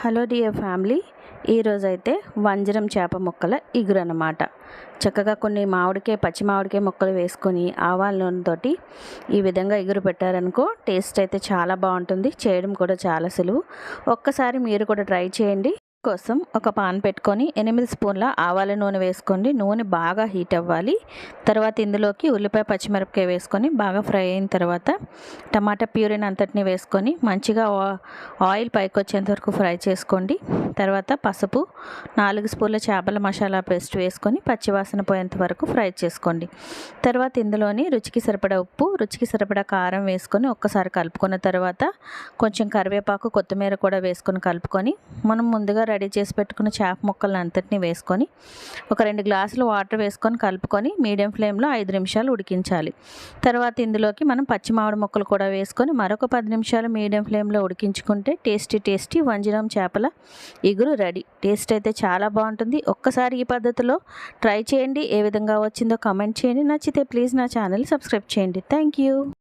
Hello dear family ఈరోజైతే వంజరం చేప ముక్కల ఇగురు అనమాట చక్కగా కొన్ని మామిడికాయ పచ్చి మామిడికాయ ముక్కలు వేసుకొని ఆవాల నూనెతోటి ఈ విధంగా ఎగురు పెట్టారనుకో టేస్ట్ అయితే చాలా బాగుంటుంది. చేయడం కూడా చాలా సులువు. ఒక్కసారి మీరు కూడా ట్రై చేయండి. కోసం ఒక పాన్ పెట్టుకొని ఎనిమిది స్పూన్ల ఆవాల నూనె వేసుకోండి. నూనె బాగా హీట్ అవ్వాలి. తర్వాత ఇందులోకి ఉల్లిపాయ పచ్చిమిరపకాయ వేసుకొని బాగా ఫ్రై అయిన తర్వాత టమాటా ప్యూరిన్ అంతటిని వేసుకొని మంచిగా ఆయిల్ పైకి వచ్చేంత వరకు ఫ్రై చేసుకోండి. తర్వాత పసుపు నాలుగు స్పూన్ల చేపల మసాలా పేస్ట్ వేసుకొని పచ్చివాసన పోయేంత వరకు ఫ్రై చేసుకోండి. తర్వాత ఇందులోని రుచికి సరిపడా ఉప్పు రుచికి సరిపడా కారం వేసుకొని ఒక్కసారి కలుపుకున్న తర్వాత కొంచెం కరివేపాకు కొత్తిమీర కూడా వేసుకొని కలుపుకొని మనం ముందుగా రెడీ రెడీ చేసి పెట్టుకున్న చేప ముక్కలను అంతటిని వేసుకొని ఒక రెండు గ్లాసులు వాటర్ వేసుకొని కలుపుకొని మీడియం ఫ్లేమ్లో ఐదు నిమిషాలు ఉడికించాలి. తర్వాత ఇందులోకి మనం పచ్చి మామిడి ముక్కలు కూడా వేసుకొని మరొక పది నిమిషాలు మీడియం ఫ్లేమ్లో ఉడికించుకుంటే టేస్టీ టేస్టీ వంజరం చేపల ఇగురు రెడీ. టేస్ట్ అయితే చాలా బాగుంటుంది. ఒక్కసారి ఈ పద్ధతిలో ట్రై చేయండి. ఏ విధంగా వచ్చిందో కమెంట్ చేయండి. నచ్చితే ప్లీజ్ నా ఛానల్ సబ్స్క్రైబ్ చేయండి. Thank you.